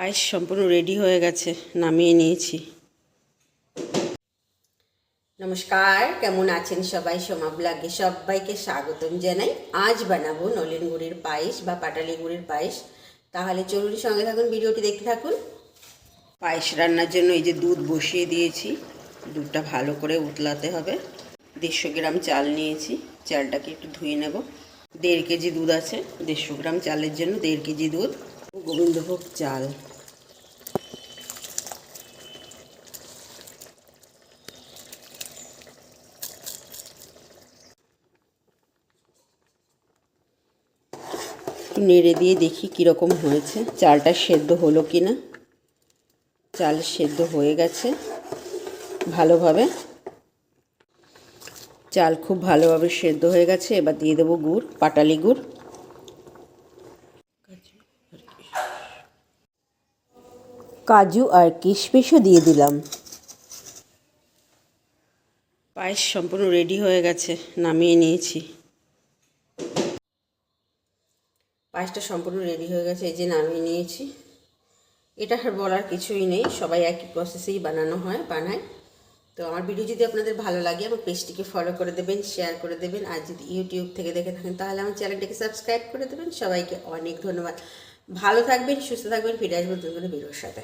পায়েস সম্পূর্ণ রেডি হয়ে গেছে, নামিয়ে নিয়েছি। নমস্কার, কেমন আছেন সবাই? সোমা ব্লগে সবাইকে স্বাগতম জানাই। আজ বানাবো নলেন গুড়ের পায়েস বা পাটালি গুড়ের পায়েস। তাহলে চলুন সঙ্গে থাকুন, ভিডিওটি দেখতে থাকুন। পায়েস রান্নার জন্য এই যে দুধ বসিয়ে দিয়েছি। দুধটা ভালো করে উতলাতে হবে। দেড়শো গ্রাম চাল নিয়েছি। চালটাকে একটু ধুয়ে নেব। দেড় কেজি দুধ আছে। দেড়শো গ্রাম চালের জন্য দেড় কেজি দুধ। গোবিন্দভোগ চাল। নেড়ে দিয়ে দেখি কীরকম হয়েছে। চালটা সেদ্ধ হলো কি না চাল সেদ্ধ হয়ে গেছে ভালোভাবে। চাল খুব ভালোভাবে সেদ্ধ হয়ে গেছে। এবার দিয়ে দেবো গুড়, পাটালি গুড়। কাজু আর কিশমিশও দিয়ে দিলাম। পায়েস সম্পূর্ণ রেডি হয়ে গেছে, নামিয়ে নিয়েছি। পায়েসটা সম্পূর্ণ রেডি হয়ে গেছে, এই যে নামিয়ে নিয়েছি। এটা আর বলার কিছুই নেই, সবাই একই প্রসেসেই বানানো হয়, বানায়। তো আমার ভিডিও যদি আপনাদের ভালো লাগে, আমার পেজটিকে ফলো করে দেবেন শেয়ার করে দেবেন, আর যদি ইউটিউব থেকে দেখে থাকেন, তাহলে আমার চ্যানেলটিকে সাবস্ক্রাইব করে দেবেন। সবাইকে অনেক ধন্যবাদ। ভালো থাকবেন, সুস্থ থাকবেন, ফিরে আসবেন কোনো ভিডিওর সাথে।